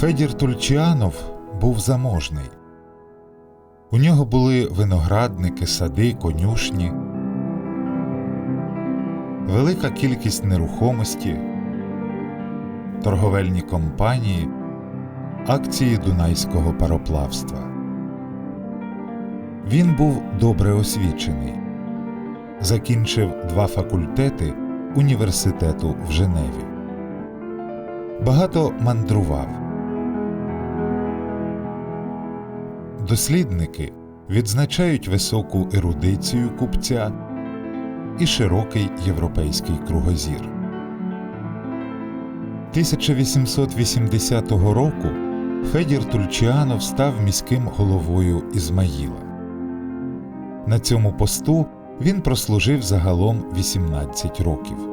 Федір Тульчіанов був заможний. У нього були виноградники, сади, конюшні, велика кількість нерухомості, торговельні компанії, акції Дунайського пароплавства. Він був добре освічений, закінчив два факультети університету в Женеві. Багато мандрував. Дослідники відзначають високу ерудицію купця і широкий європейський кругозір. 1880 року Федір Тульчіанов став міським головою Ізмаїла. На цьому посту він прослужив загалом 18 років.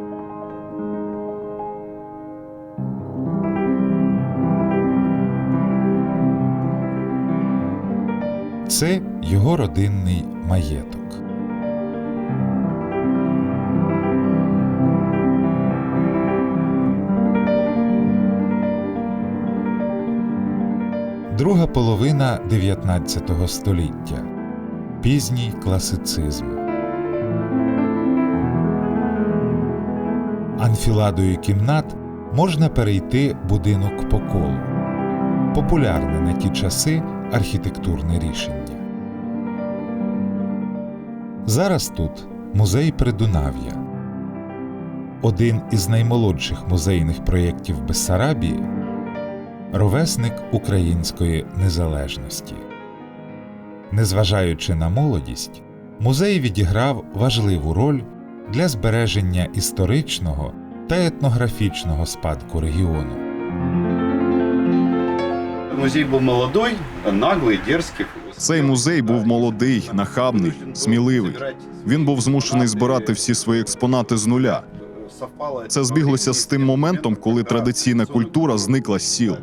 Це його родинний маєток. Друга половина 19 століття. Пізній класицизм. Анфіладою кімнат можна перейти будинок по колу. Популярне на ті часи архітектурне рішення. Зараз тут музей Придунав'я. Один із наймолодших музейних проєктів Бессарабії ровесник української незалежності. Незважаючи на молодість, музей відіграв важливу роль для збереження історичного та етнографічного спадку регіону. Музей був молодой, наглий, дерзкий. Цей музей був молодий, нахабний, сміливий. Він був змушений збирати всі свої експонати з нуля. Це збіглося з тим моментом, коли традиційна культура зникла з сіл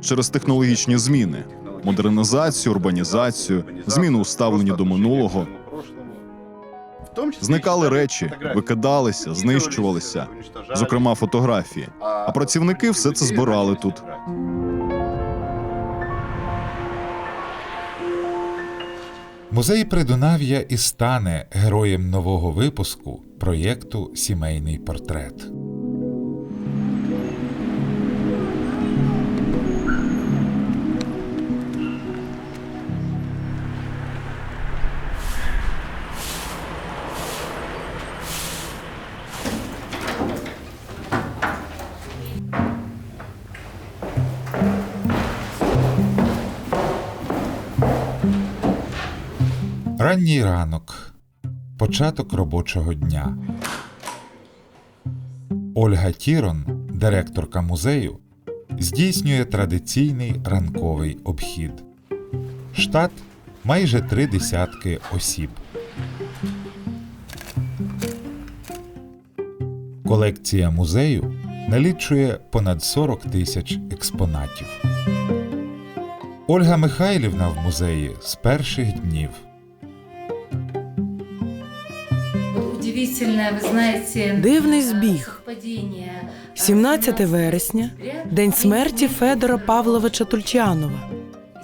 через технологічні зміни, модернізацію, урбанізацію, зміну у ставленні до минулого. Зникали речі, викидалися, знищувалися, зокрема фотографії. А працівники все це збирали тут. Музей Придунав'я і стане героєм нового випуску проєкту Сімейний портрет. Ранній ранок. Початок робочого дня. Ольга Тірон, директорка музею, здійснює традиційний ранковий обхід. Штат майже три десятки осіб. Колекція музею налічує понад 40 тисяч експонатів. Ольга Михайлівна в музеї з перших днів. Дивний збіг. 17 вересня день смерті Федора Павловича Тульчанова.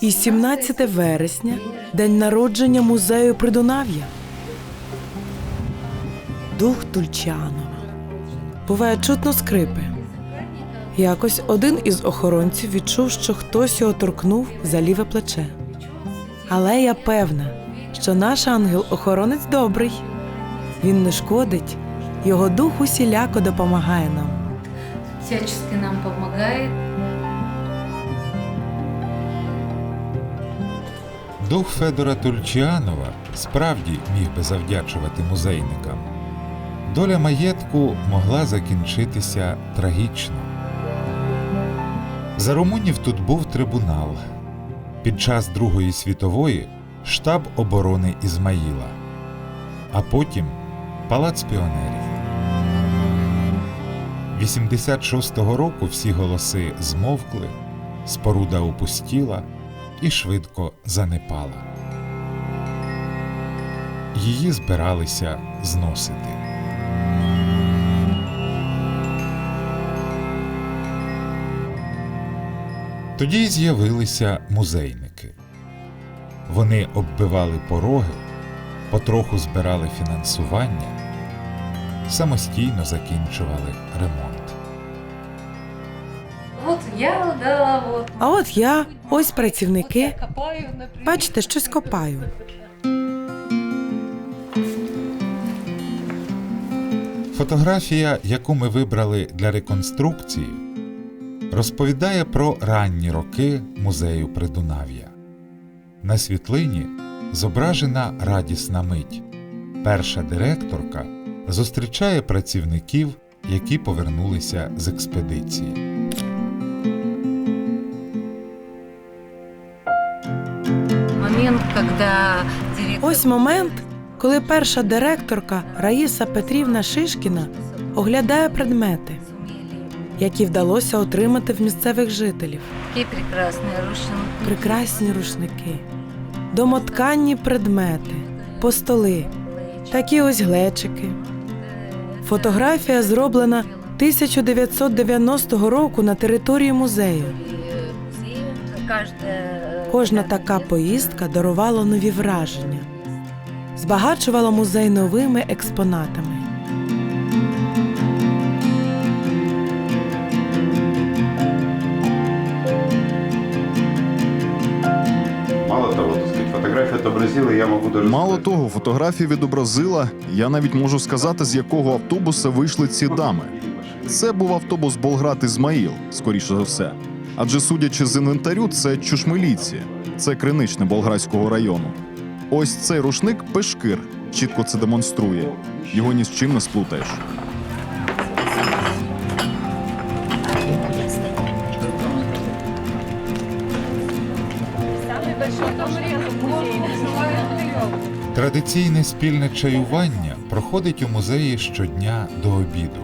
І 17 вересня день народження музею Придунав'я. Дух Тульчанова. Буває чутно скрипи. Якось один із охоронців відчув, що хтось його торкнув за ліве плече. Але я певна, що наш ангел-охоронець добрий. Він не шкодить, його дух усіляко допомагає нам. всячески нам допомагає. Дух Федора Тульчіанова справді міг би завдячувати музейникам. Доля маєтку могла закінчитися трагічно. За румунів тут був трибунал. Під час Другої світової штаб оборони Ізмаїла, а потім палац піонерів. 86-го року всі голоси змовкли, споруда опустіла і швидко занепала. Її збиралися зносити. Тоді з'явилися музейники. Вони оббивали пороги, потроху збирали фінансування, самостійно закінчували ремонт. Вот я, да, вот. А от я, ось працівники. Я копаю. Бачите, щось копаю. Фотографія, яку ми вибрали для реконструкції, розповідає про ранні роки музею Придунав'я. На світлині зображена радісна мить. Перша директорка зустрічає працівників, які повернулися з експедиції. Ось момент, коли перша директорка Раїса Петрівна Шишкіна оглядає предмети, які вдалося отримати в місцевих жителів. Прекрасні рушники, домотканні предмети, постоли, такі ось глечики. Фотографія зроблена 1990 року на території музею. Кожна така поїздка дарувала нові враження, збагачувала музей новими експонатами. Отобразила, я могу даже Мало того, фотографія відобразила. Я навіть можу сказати, з якого автобуса вийшли ці дами. Це був автобус Болград Ізмаїл, скоріше за все. Адже судячи з інвентарю, це чушмиліці, це криничне Болградського району. Ось цей рушник пешкир чітко це демонструє. Його ні з чим не сплутаєш. Традиційне спільне чаювання проходить у музеї щодня до обіду.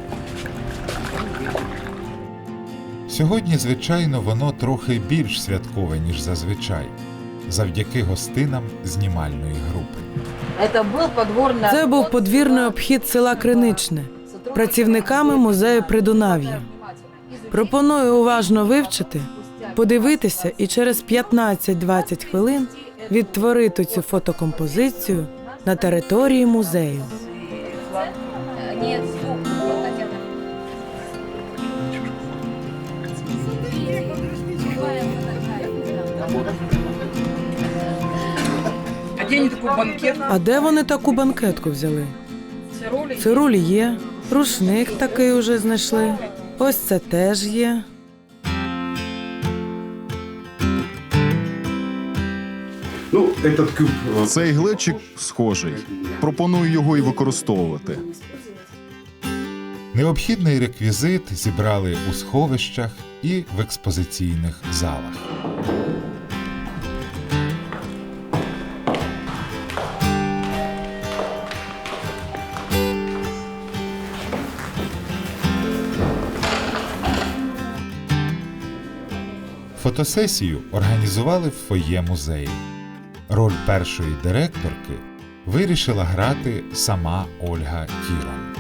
Сьогодні, звичайно, воно трохи більш святкове, ніж зазвичай, завдяки гостинам знімальної групи. Это был подворный Це був подвірний обхід села Криничне працівниками музею Придунав'я. Пропоную уважно вивчити, подивитися і через 15-20 хвилин відтворити цю фотокомпозицію на території музею. А де вони таку банкетку взяли? Цируль є, рушник такий уже знайшли. Ось це теж є. Ну, этот куб... э, Цей глечик схожий. Пропоную його і використовувати. Необхідний реквізит зібрали у сховищах і в експозиційних залах. Фотосесію організували в фоє музею. Роль першої директорки вирішила грати сама Ольга Кірон.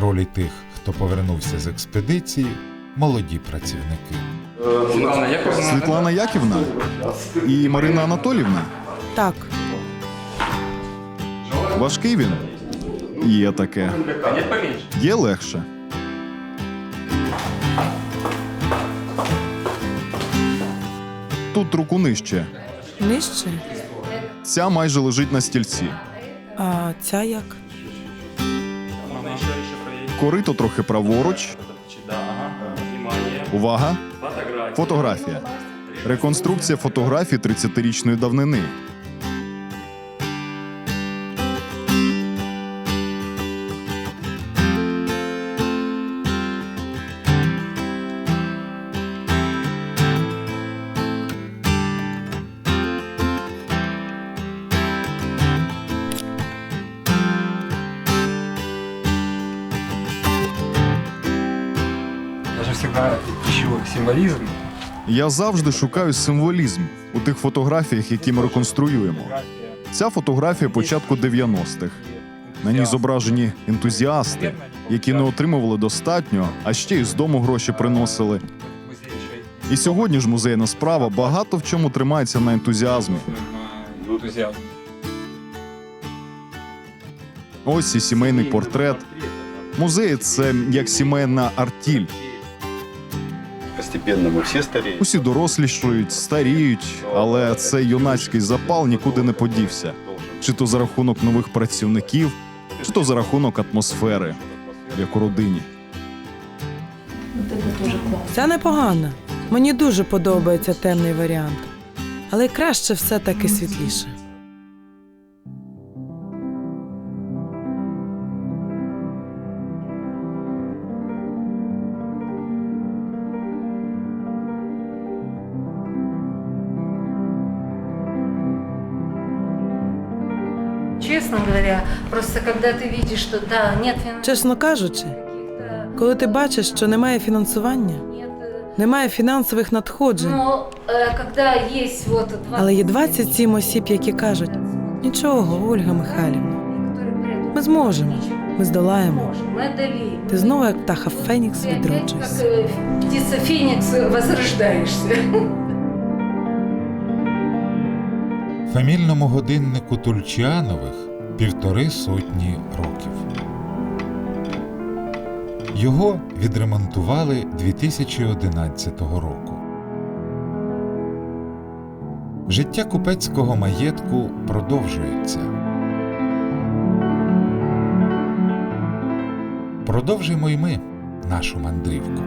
Ролі тих, хто повернувся з експедиції, молоді працівники. Світлана Яковлевна. Світлана Яківна і Марина Анатолівна. Так, Важкий він? Є таке. Є легше. Тут руку нижче. Нижче. Ця майже лежить на стільці. А ця як? Корито трохи праворуч. Увага! Фотографія. Реконструкція фотографій 30-річної давнини. Же всегда. Я завжди шукаю символізм у тих фотографіях, які ми реконструюємо. Ця фотографія початку 90-х. На ній зображені ентузіасти, які не отримували достатньо, а ще й з дому гроші приносили. І сьогодні ж музейна справа багато в чому тримається на ентузіазмі. Ось і сімейний портрет. Музей це як сімейна артіль. Постепенно мы все стареем. Усі дорослішують, старіють, але цей юнацький запал нікуди не подівся. Чи то за рахунок нових працівників, чи то за рахунок атмосфери, як у родині. Ця непогана. Мені дуже подобається темний варіант. Але краще все таки світліше. Честно говоря, просто когда ты видишь, что да, нет финансов, Чесно кажучи, коли ти бачиш, що немає фінансування, нет, э, немає фінансових надходжень, но э, когда есть вот 20 але є 27 осіб, які кажуть: нічого, Ольга Михайлівна, ми зможемо, ми здолаємо. Мы одолеем. Ти знову як птаха Фенікс Ты опять відроджуєшся. как э, птица Феникс э, Фамільному годиннику Тульчанових півтори сотні років. Його відремонтували 2011 року. Життя купецького маєтку продовжується. Продовжимо й ми нашу мандрівку.